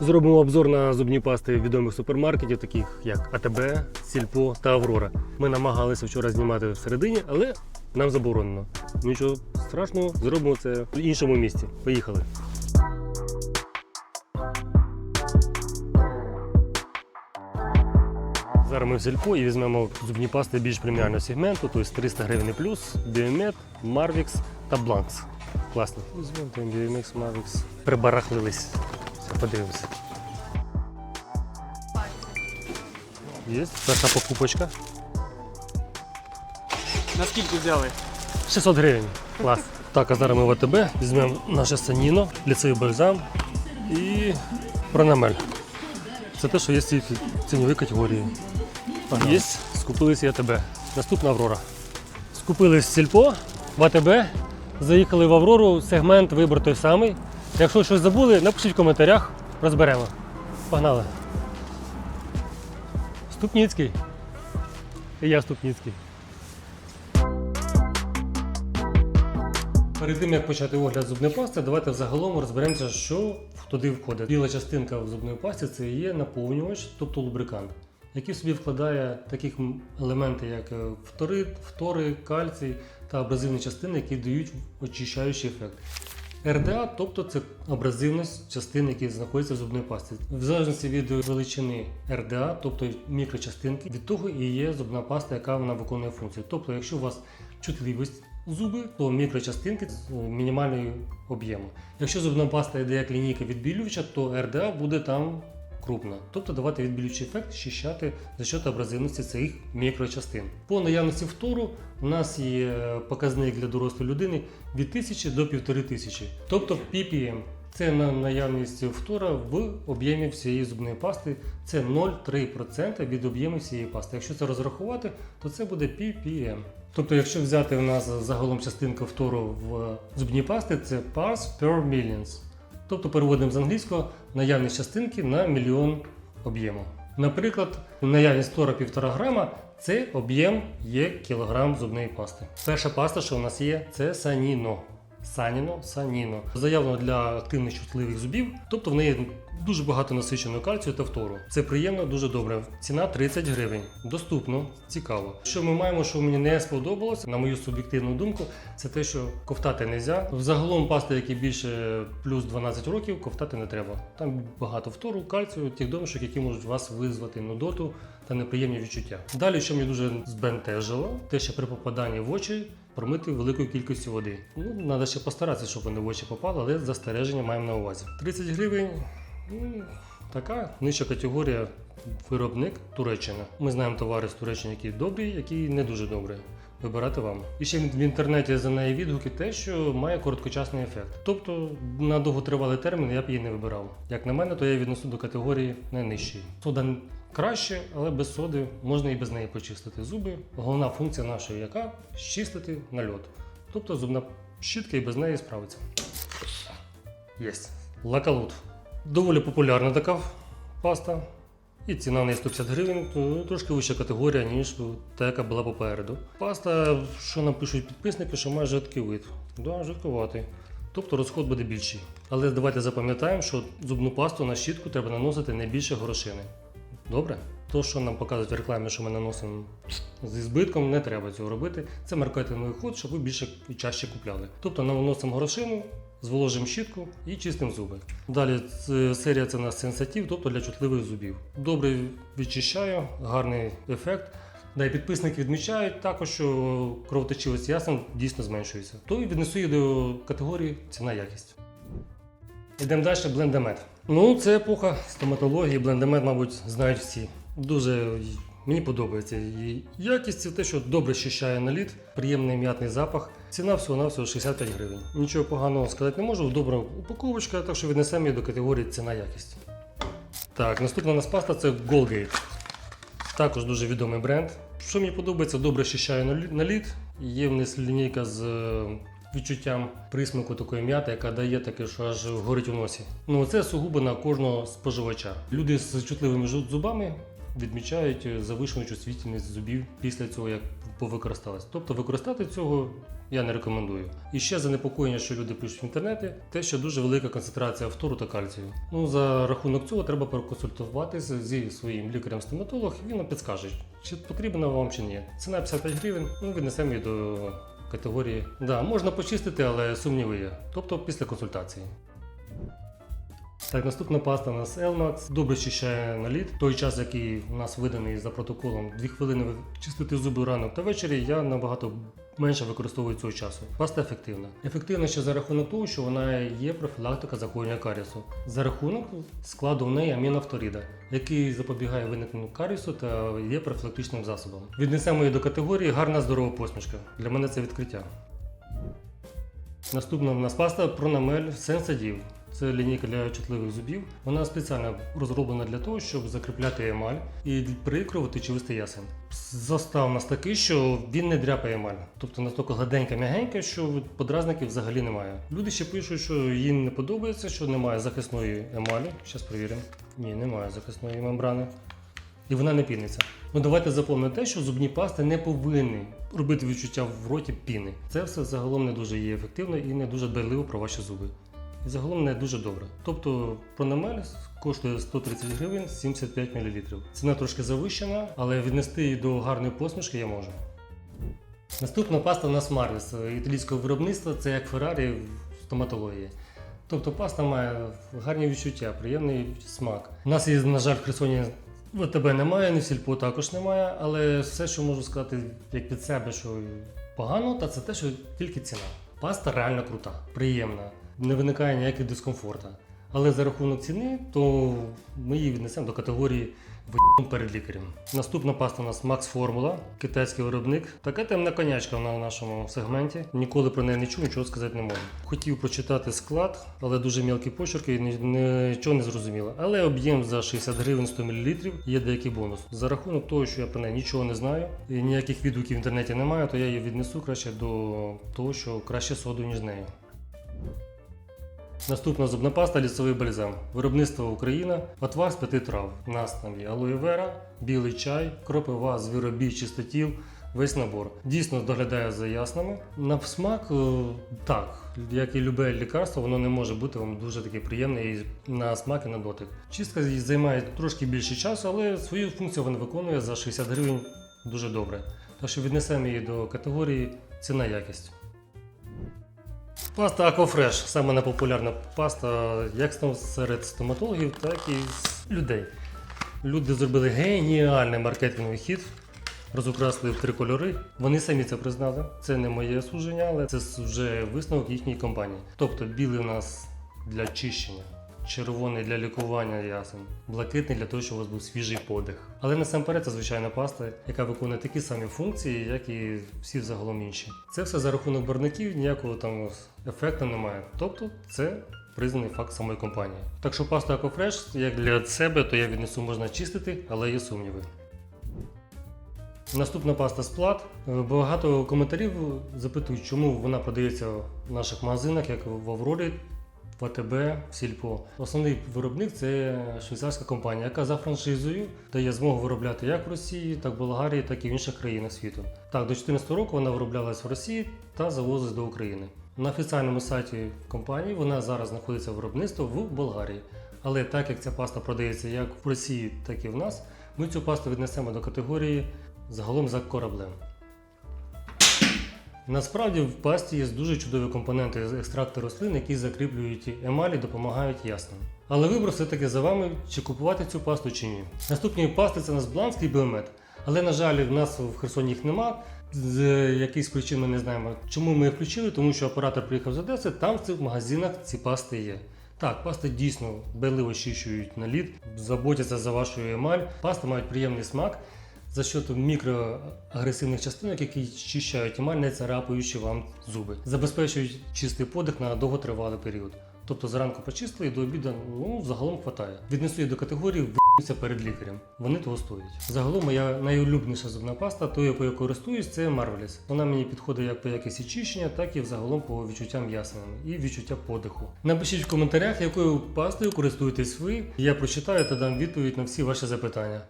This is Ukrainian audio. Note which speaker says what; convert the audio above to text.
Speaker 1: Зробимо обзор на зубні пасти відомих супермаркетів, таких як АТБ, Сільпо та Аврора. Ми намагалися вчора знімати всередині, але нам заборонено. Нічого страшного, зробимо це в іншому місці. Поїхали. Зараз ми в сільпо і візьмемо зубні пасти більш преміального сегменту, тобто 300 гривень плюс, Біомет, Marvix та Blanks. Класно. Візьмемо BMX, Marvix. Прибарахлились. Все, подивимося. Є перша покупочка.
Speaker 2: Наскільки взяли?
Speaker 1: 600 гривень. Клас. Так, а зараз ми в АТБ візьмемо наше саніно, ліцевий бальзам і пронамель. Це те, що є в цій ціновій категорії. Є, скупилися і АТБ. Наступна Аврора. Скупились в сільпо в АТБ, заїхали в Аврору, сегмент вибор той самий. Якщо щось забули, напишіть в коментарях, розберемо. Погнали. Ступніцький. І я Ступніцький. Перед тим як почати огляд зубної пасти, давайте взагалом розберемося, що туди входить. Біла частинка в зубної пасті це є наповнювач, тобто лубрикант, який в собі вкладає таких м- елементи, як е, фторид, фтори, кальцій та абразивні частини, які дають очищаючий ефект. РДА, тобто це абразивність частин, які знаходяться в зубній пасті. В залежності від величини РДА, тобто мікрочастинки, від того і є зубна паста, яка вона виконує функцію. Тобто, якщо у вас чутливість зуби, то мікрочастинки з мінімальною об'єму. Якщо зубна паста йде як лінійка відбілювача, то РДА буде там крупна. Тобто давати відбілюючий ефект, щищати за счет абразивності цих мікрочастин. По наявності фтору у нас є показник для дорослої людини від 1000 до 1500. Тобто ppm. Це на наявність фтора в об'ємі всієї зубної пасти. Це 0,3% від об'єму всієї пасти. Якщо це розрахувати, то це буде ppm. Тобто, якщо взяти у нас загалом частинка фтору в зубній пасти, це parts per millions. Тобто переводимо з англійського наявність частинки на мільйон об'єму. Наприклад, наявність тора 1,5 грама це об'єм є кілограм зубної пасти. Перша паста, що у нас є, це саніно. Саніно, саніно. Заявлено для активних чутливих зубів, тобто в неї дуже багато насиченого кальцію та фтору. Це приємно, дуже добре. Ціна 30 гривень. Доступно, цікаво. Що ми маємо, що мені не сподобалося, на мою суб'єктивну думку, це те, що ковтати не можна. Взагалом пасти, які більше плюс 12 років, ковтати не треба. Там багато фтору, кальцію, тих домішок, які можуть вас визвати нудоту та неприємні відчуття. Далі, що мені дуже збентежило, те, що при попаданні в очі промити великою кількістю води. Ну, треба ще постаратися, щоб вони в очі попали, але застереження маємо на увазі. 30 гривень. Ну, така нижча категорія виробник Туреччина. Ми знаємо товари з Туреччини, які добрі, які не дуже добрі. Вибирати вам. І ще в інтернеті за неї відгуки те, що має короткочасний ефект. Тобто на довготривалий термін я б її не вибирав. Як на мене, то я її віднесу до категорії найнижчої. Сода краще, але без соди можна і без неї почистити зуби. Головна функція нашої яка щистити нальот. Тобто зубна щітка і без неї справиться. Єсть. Лакалут. Доволі популярна така паста. І ціна неї 150 гривень, то трошки вища категорія, ніж та, яка була попереду. Паста, що нам пишуть підписники, що має жидкий вид. Да, жидкуватий. Тобто розход буде більший. Але давайте запам'ятаємо, що зубну пасту на щітку треба наносити не більше горошини. Добре? То, що нам показують в рекламі, що ми наносимо зі збитком, не треба цього робити. Це маркетинговий ход, щоб ви більше і чаще купляли. Тобто наносимо горошину, зволожимо щітку і чистимо зуби. Далі серія це у нас сенсатив, тобто для чутливих зубів. Добре відчищаю, гарний ефект. Да, і підписники відмічають також, що кровоточивість ясен дійсно зменшується. То і віднесу її до категорії ціна якість. Йдемо далі, блендемет. Ну, це епоха стоматології, блендемет, мабуть, знають всі. Дуже мені подобається її якість, це те, що добре щищає наліт, приємний м'ятний запах. Ціна всього-навсього 65 гривень. Нічого поганого сказати не можу. Добра упаковочка, так що віднесемо її до категорії ціна якість. Так, наступна у нас паста це Golgate. Також дуже відомий бренд. Що мені подобається, добре щищає наліт. Є в нас лінійка з е, відчуттям присмаку такої м'яти, яка дає таке, що аж горить у носі. Ну це сугубо на кожного споживача. Люди з чутливими зубами відмічають завищену чувствительність зубів після цього, як повикористалось. Тобто використати цього я не рекомендую. І ще занепокоєння, що люди пишуть в інтернеті, те, що дуже велика концентрація фтору та кальцію. Ну за рахунок цього треба проконсультуватися зі своїм лікарем-стоматологом, і він вам підскаже, чи потрібно вам чи ні. Ціна 55 гривень, ну віднесемо її до категорії. Да, можна почистити, але сумніви є. Тобто після консультації. Так, наступна паста у нас Elmax. Добре чищає наліт. Той час, який у нас виданий за протоколом, 2 хвилини чистити зуби ранок та ввечері, я набагато менше використовую цього часу. Паста ефективна. Ефективна ще за рахунок того, що вона є профілактика захворювання карісу. За рахунок складу в неї амінофторіда, який запобігає виникненню карісу та є профілактичним засобом. Віднесемо її до категорії гарна здорова посмішка. Для мене це відкриття. Наступна в нас паста Pronamel Sensodyne. Це лінійка для чутливих зубів. Вона спеціально розроблена для того, щоб закріпляти емаль і прикрувати чистий ясен. Застав нас такий, що він не дряпає емаль. Тобто настільки гладенька, м'ягенька, що подразників взагалі немає. Люди ще пишуть, що їм не подобається, що немає захисної емалі. Зараз перевіримо. Ні, немає захисної мембрани. І вона не піниться. Ну давайте запомнимо те, що зубні пасти не повинні робити відчуття в роті піни. Це все загалом не дуже є ефективно і не дуже дбайливо про ваші зуби. І загалом не дуже добре. Тобто Pronamel коштує 130 гривень 75 мл. Ціна трошки завищена, але віднести її до гарної посмішки я можу. Наступна паста у нас Marvis італійського виробництва, це як Ferrari в стоматології. Тобто паста має гарні відчуття, приємний смак. У нас є, на жаль, в Херсоні ВТБ немає, ні в сільпо також немає, але все, що можу сказати як від себе, що погано, та це те, що тільки ціна. Паста реально крута, приємна, не виникає ніяких дискомфорту. Але за рахунок ціни, то ми її віднесемо до категорії «В'єбун перед лікарем. Наступна паста у нас Max Formula, китайський виробник. Така темна конячка на нашому сегменті. Ніколи про неї не чув, нічого сказати не можу. Хотів прочитати склад, але дуже мілкі почерки і нічого не зрозуміло. Але об'єм за 60 гривень 100 мл є деякий бонус. За рахунок того, що я про неї нічого не знаю, і ніяких відгуків в інтернеті немає, то я її віднесу краще до того, що краще соду, ніж нею. Наступна зубна паста лісовий бальзам. Виробництво Україна, отвар з п'яти трав. У нас там є алоє вера, білий чай, кропива, звіробій, чистотіл, весь набор. Дійсно доглядає за яснами. На смак, е, так, як і любе лікарство, воно не може бути вам дуже таке приємне і на смак і на дотик. Чистка займає трошки більше часу, але свою функцію вона виконує за 60 гривень дуже добре. Так що віднесемо її до категорії ціна якість. Паста Aquafresh – саме найпопулярна паста як серед стоматологів, так і з людей. Люди зробили геніальний маркетинговий хід, розукрасили в три кольори. Вони самі це признали. Це не моє судження, але це вже висновок їхньої компанії. Тобто білий у нас для чищення, червоний для лікування ясен, блакитний для того, щоб у вас був свіжий подих. Але насамперед це звичайна паста, яка виконує такі самі функції, як і всі загалом інші. Це все за рахунок барників, ніякого там ефекту немає. Тобто це признаний факт самої компанії. Так що пасту Aquafresh, як для себе, то я віднесу можна чистити, але є сумніви. Наступна паста сплат. Багато коментарів запитують, чому вона продається в наших магазинах, як в Аврорі, в АТБ, в Сільпо. Основний виробник це швейцарська компанія, яка за франшизою дає змогу виробляти як в Росії, так в Болгарії, так і в інших країнах світу. Так, до 2014 року вона вироблялась в Росії та завозилась до України. На офіційному сайті компанії вона зараз знаходиться виробництво в Болгарії. Але так як ця паста продається як в Росії, так і в нас, ми цю пасту віднесемо до категорії загалом за кораблем. Насправді в пасті є дуже чудові компоненти з екстракту рослин, які закріплюють емалі, допомагають ясним. Але вибір все-таки за вами, чи купувати цю пасту чи ні. Наступні пасти це нас біомет. Але, на жаль, в нас в Херсоні їх нема. З якихось причин ми не знаємо, чому ми їх включили, тому що оператор приїхав з Одеси, там в цих магазинах ці пасти є. Так, пасти дійсно беливо очищують наліт, заботяться за вашу емаль. Пасти мають приємний смак за счет мікроагресивних частинок, які чищають емаль, не царапаючи вам зуби, забезпечують чистий подих на довготривалий період. Тобто зранку почистили і до обіду ну, загалом хватає. Віднесу її до категорії «вбився перед лікарем. Вони того стоять. Загалом моя найулюбленіша зубна паста, тою, якою я користуюсь, це Marvelous. Вона мені підходить як по якості чищення, так і загалом по відчуттям ясним і відчуття подиху. Напишіть в коментарях, якою пастою користуєтесь ви. Я прочитаю та дам відповідь на всі ваші запитання.